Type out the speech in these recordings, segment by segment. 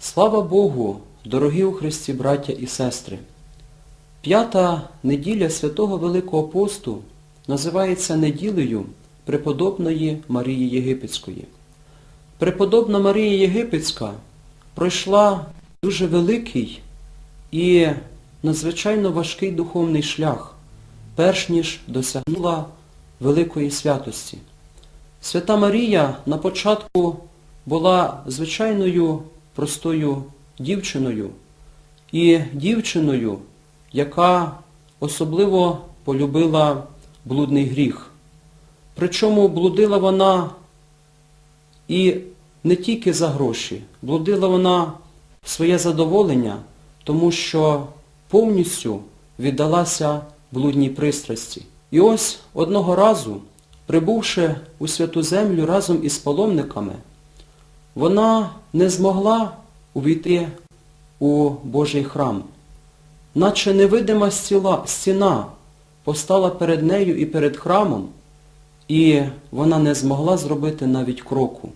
Слава Богу, дорогі у Христі браття і сестри! П'ята неділя Святого Великого посту називається неділею преподобної Марії Єгипетської. Преподобна Марія Єгипетська пройшла дуже великий і надзвичайно важкий духовний шлях, перш ніж досягнула великої святості. Свята Марія на початку була звичайною простою дівчиною і дівчиною, яка особливо полюбила блудний гріх. Причому блудила вона і не тільки за гроші, блудила вона своє задоволення, тому що повністю віддалася блудній пристрасті. І ось одного разу, прибувши у святу землю разом із паломниками, вона не змогла увійти у Божий храм. Наче невидима стіна постала перед нею і перед храмом, і вона не змогла зробити навіть кроку.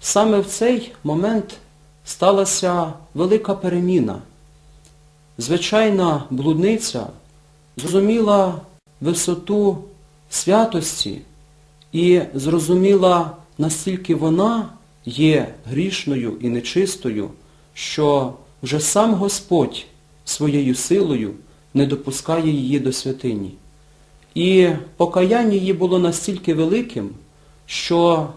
Саме в цей момент сталася велика переміна. Звичайна блудниця зрозуміла висоту святості і зрозуміла, настільки вона є грішною і нечистою, що вже сам Господь своєю силою не допускає її до святині. І покаяння її було настільки великим, що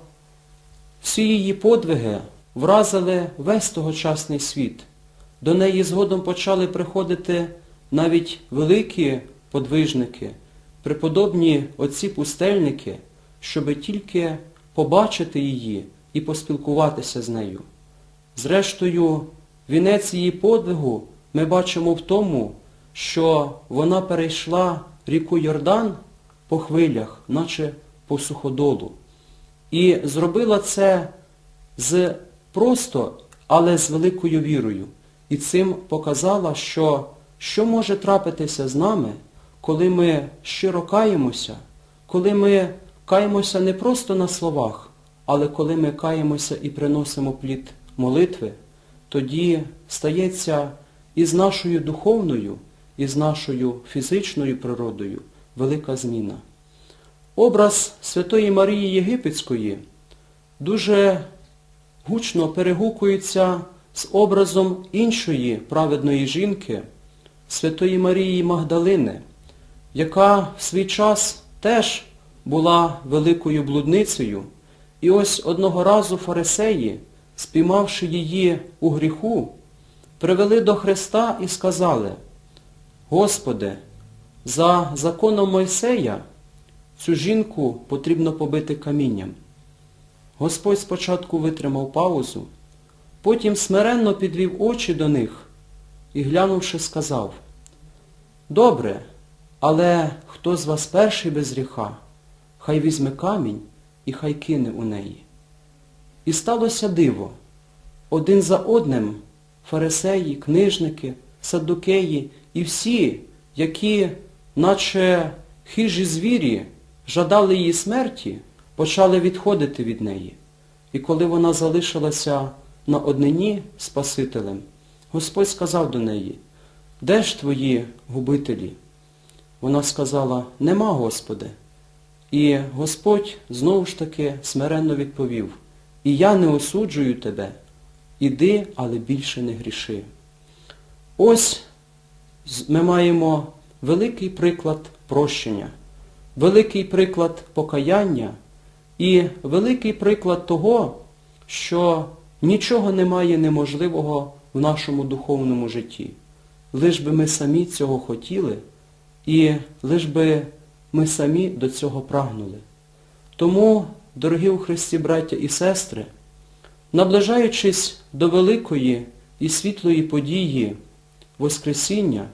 всі її подвиги вразили весь тогочасний світ. До неї згодом почали приходити навіть великі подвижники, преподобні отці-пустельники, щоби тільки побачити її і поспілкуватися з нею. Зрештою, вінець її подвигу ми бачимо в тому, що вона перейшла ріку Йордан по хвилях, наче по суходолу. І зробила це з просто, але з великою вірою. І цим показала, що що може трапитися з нами, коли ми щиро каємося, коли ми каємося не просто на словах, але коли ми каємося і приносимо плід молитви, тоді стається і з нашою духовною, і з нашою фізичною природою велика зміна. Образ Святої Марії Єгипетської дуже гучно перегукується з образом іншої праведної жінки, Святої Марії Магдалини, яка в свій час теж була великою блудницею, і ось одного разу фарисеї, спіймавши її у гріху, привели до Христа і сказали, Господи, за законом Мойсея цю жінку потрібно побити камінням. Господь спочатку витримав паузу, потім смиренно підвів очі до них і, глянувши, сказав, Добре, але хто з вас перший без гріха, хай візьме камінь і хай кине у неї. І сталося диво. Один за одним фарисеї, книжники, саддукеї і всі, які, наче хижі звірі, жадали її смерті, почали відходити від неї. І коли вона залишилася на однині Спасителем, Господь сказав до неї, де ж твої губителі? Вона сказала, нема, Господи. І Господь знову ж таки смиренно відповів, і я не осуджую тебе, іди, але більше не гріши. Ось ми маємо великий приклад прощення, великий приклад покаяння і великий приклад того, що нічого немає неможливого в нашому духовному житті. Лиш би ми самі цього хотіли і лиш би ми самі до цього прагнули. Тому, дорогі у Христі браття і сестри, наближаючись до великої і світлої події Воскресіння,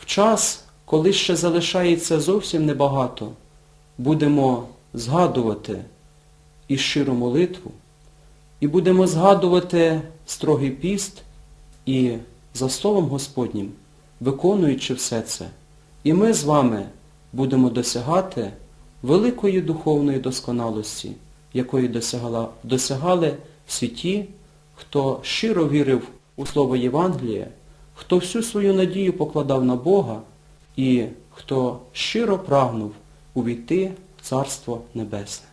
в час, коли ще залишається зовсім небагато, будемо згадувати і щиру молитву, і будемо згадувати строгий піст і за Словом Господнім, виконуючи все це, і ми з вами будемо досягати великої духовної досконалості, якої досягала, досягали всі ті, хто щиро вірив у Слово Євангелія, хто всю свою надію покладав на Бога і хто щиро прагнув увійти в Царство Небесне.